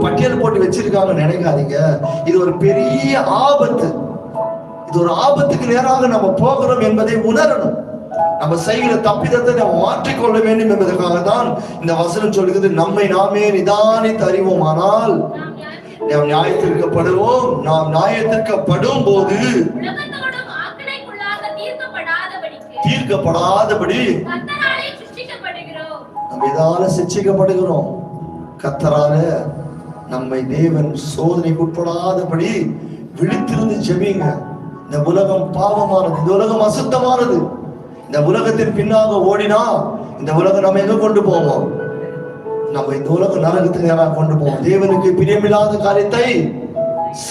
பட்டியல் போட்டு வச்சிருக்காங்க நினைக்காதீங்க. இது ஒரு பெரிய ஆபத்து. இது ஒரு ஆபத்துக்கு நேராக நம்ம போகிறோம் என்பதை உணரணும். நம்ம செய்கிற தப்பிதத்தை நம்ம மாற்றிக்கொள்ள வேண்டும் என்பதற்காக தான் இந்த வசனம் சொல்கிறது நம்மை நாமே நிதானித்து அறிவோமானால் நாம் நியாயத்திற்கப்படுவோம். நாம் நியாயத்திற்கப்படும் போது தீர்க்கப்படாதபடி நம்ம இதால சிக்ஷிக்கப்படுகிறோம் கத்தரால நம்மை தேவன் சோதனைக்கு உட்படாதபடி விழித்திருந்து ஜெபிங்க. இந்த உலகம் பாவமானது இந்த உலகம் அசுத்தமானது. இந்த உலகத்தின் பின்னாக ஓடினா இந்த உலகம் நம்ம எங்க கொண்டு போவோம்? நம்ம இந்த உலகம் நரகத்துக்கு நேராக கொண்டு போவோம். தேவனுக்கு பிரியமில்லாத காரியத்தை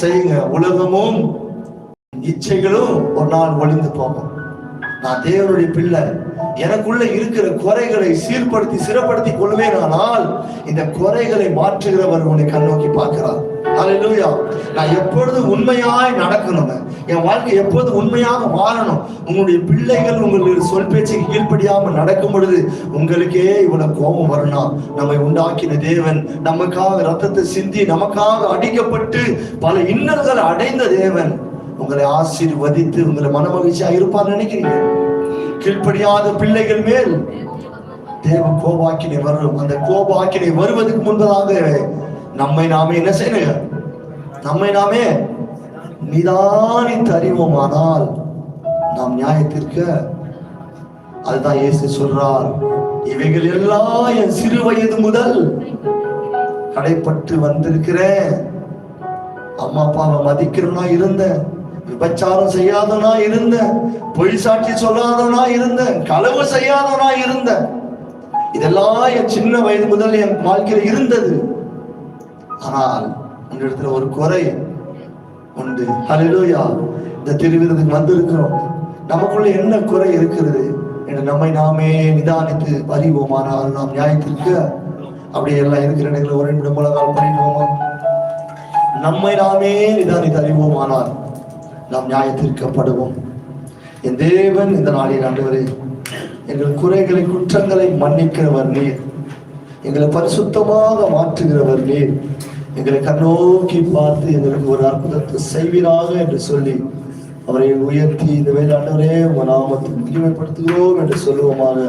செய்யுங்க. உலகமும் இச்சைகளும் ஒரு நாள் ஒளிந்து போகும். நான் தேவனுடைய பிள்ளை. எனக்குள்ள இருக்கிற குறைகளை சீர்படுத்தி சிறப்படுத்தி கொள்வேனானால் இந்த குறைகளை மாற்றுகிறவர் உன்னை கண்ணோக்கி பார்க்கிறார். நான் எப்பொழுது உண்மையாய் நடக்கணுங்க என் வாழ்க்கை எப்போது உண்மையாக மாறணும் உங்களுடைய பிள்ளைகள் உங்களுடைய சொல் பேச்சுக்கு கீழ்ப்படியாம நடக்கும் பொழுது உங்களுக்கே இவ்வளவு கோபம் வரணும் நம்மை உண்டாக்கின தேவன் நமக்காக ரத்தத்தை சிந்தி நமக்காக அடிக்கப்பட்டு பல இன்னல்களை அடைந்த தேவன் உங்களை ஆசீர்வதித்து உங்களை மனமகிழ்ச்சியா இருப்பார் நினைக்கிறீங்க. கீழ்ப்படியாத பிள்ளைகள் மேல் தேவ கோபாக்கினை வரும். அந்த கோபாக்கினை வருவதற்கு முன்பதாக நம்மை நாமே என்ன செய்யணும் நம்மை நாமே நிதானித்து அறிவோமானால் நாம் நியாயத்திற்க அதுதான் இயேசு சொல்றார். இவைகள் எல்லாம் என் சிறு வயது முதல் கடைப்பட்டு வந்திருக்கிறேன். அம்மா அப்பாவை மதிக்கிறவனா இருந்தேன். விபச்சாரம் செய்யாதவனா இருந்தேன் பொய் சாட்சி சொல்லாதவனா இருந்தேன் களவு செய்யாதவனா இருந்தேன் இதெல்லாம் என் சின்ன வயது முதல் என் வாழ்க்கையில இருந்தது. ஆனால் உன்னிடத்துல ஒரு குறை உண்டு. ஹalleluya இந்த திருவிருதுக்கு வந்திருக்கிறோம். நமக்குள்ள என்ன குறை இருக்கிறது என்று நம்மை நாமே நிதானித்து அறிவோமானால் நாம் நியாயத்திற்கு அப்படி எல்லாம் இருக்கிற இடத்துல ஒரு நிமிடம் மூலம் பண்ணிடுவோமா நம்மை நாமே நிதானித்து அறிவோமானால் நாம் நியாயத்திற்கப்படுவோம் என் தேவன் இந்த நாளில் ஆண்டவரே எங்கள் குறைகளை குற்றங்களை மன்னிக்கிறவர் நீர். எங்களை பரிசுத்தமாக மாற்றுகிறவர் நீர். எங்களை கண்ணோக்கி பார்த்து எங்களுக்கு ஒரு அற்புதத்தை செய்வீராக என்று சொல்லி அவரை உயர்த்தி இந்த வேலாண்டவரே உங்க நாமத்தை முக்கியமைப்படுத்துகிறோம் என்று சொல்லுவோமாக.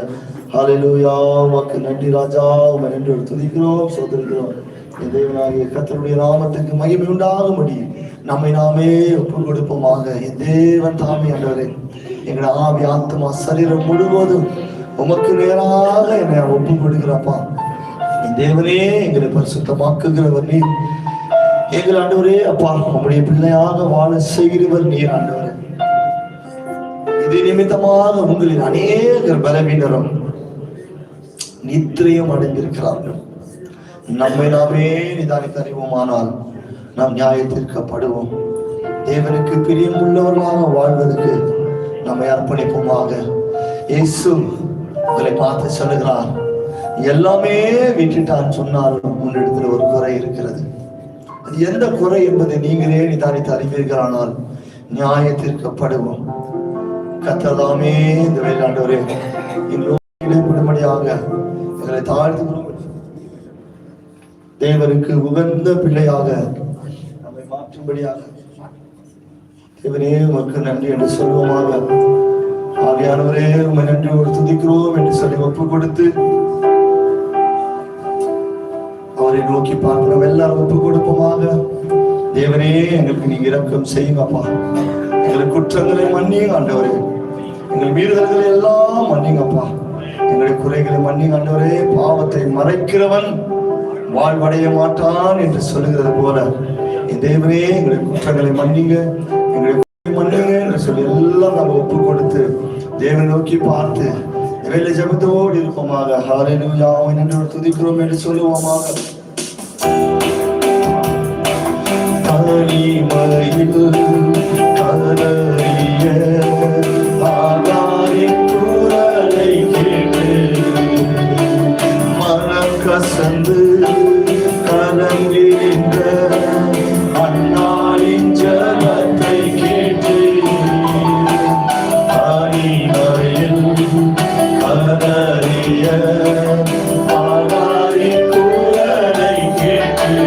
ஹalleluya உமக்கு நன்றி ராஜா. உமை நன்றி துதிக்கிறோம் சோதரிக்கிறோம். என் தேவனாகிய கர்த்தருடைய நாமத்துக்கு மகிமை உண்டாகும்படி. நம்மை நாமே ஒப்பு கொடுப்போமாக. என் தேவன் தாமே என்றவரே எங்களை ஆவி ஆத்மா சரீரம் முழுவதும் உமக்கு நேராக என்னை ஒப்பு கொடுக்கிறப்பா. என் தேவனே எங்களை பரிசுத்தமாக்குகிறவர் நீர். எங்கள் ஆண்டவரே அப்பா உம்முடைய பிள்ளையாக வாழ செய்கிறவர் நீர் ஆண்டவரே. இது நிமித்தமாக உங்களின் அநேகர் பலவீனரும் நித்திரையும் அடைந்திருக்கிறார்கள். நம்மை நாமே நிதானித்து நாம் நியாய தீர்க்கப்படுவோம் தேவனுக்கு பிரியமுள்ளவர்களாக வாழ்வதற்கு நம்மை அர்ப்பணிப்போமாக. இயேசு உங்களை பார்த்து சொல்லுகிறார் எல்லாமே விட்டுட்டான் சொன்னாலும் உன்னிடத்துல ஒரு குறை இருக்கிறது. அது எந்த குறை என்பதை நீங்களே நிதானித்து அறிவீர்களானால் நியாயத்திற்கப்படுவோம். கத்ததாமே இந்த வேளாண்டவரே இன்னும் இடைப்படும்படியாக எங்களை தாழ்த்து தேவருக்கு தேவனுக்கு உகந்த பிள்ளையாக மாற்றும்படியாக. தேவனே உமக்கு நன்றி என்று சொல்வோமாக ஆவியானவரே உமை ஒரு துதிக்கிறோம் என்று சொல்லி ஒப்பு கொடுத்து அவரை நோக்கி பார்க்கிறோம். எல்லாரும் ஒப்பு கொடுப்போமாக தேவனே எங்களுக்கு நீங்க இரக்கம் செய்யுங்கப்பா எங்கள் குற்றங்களை மன்னியும் ஆண்டவரே. எங்கள் மீறுதல்களை எல்லாம் மன்னிங்கப்பா எங்களுடைய குறைகளை மன்னிங்க ஆண்டவரே. பாவத்தை மறைக்கிறவன் வாழ்வடைய மாட்டான் என்று சொல்லுகிறது போல. தேவனே எங்களுடைய குற்றங்களை மன்னிங்க எங்களுடைய மன்னிங்க சொல்லி எல்லாம் நம்ம ஒப்பு கொடுத்து தேவனை நோக்கி பார்த்து இவையில ஜபத்தோடு இருப்போமாக. ஹாலேலூயா என்று துதிக்கிறோம் என்று சொல்லுவோமாக. தனிமையில் கதறிய கசந்து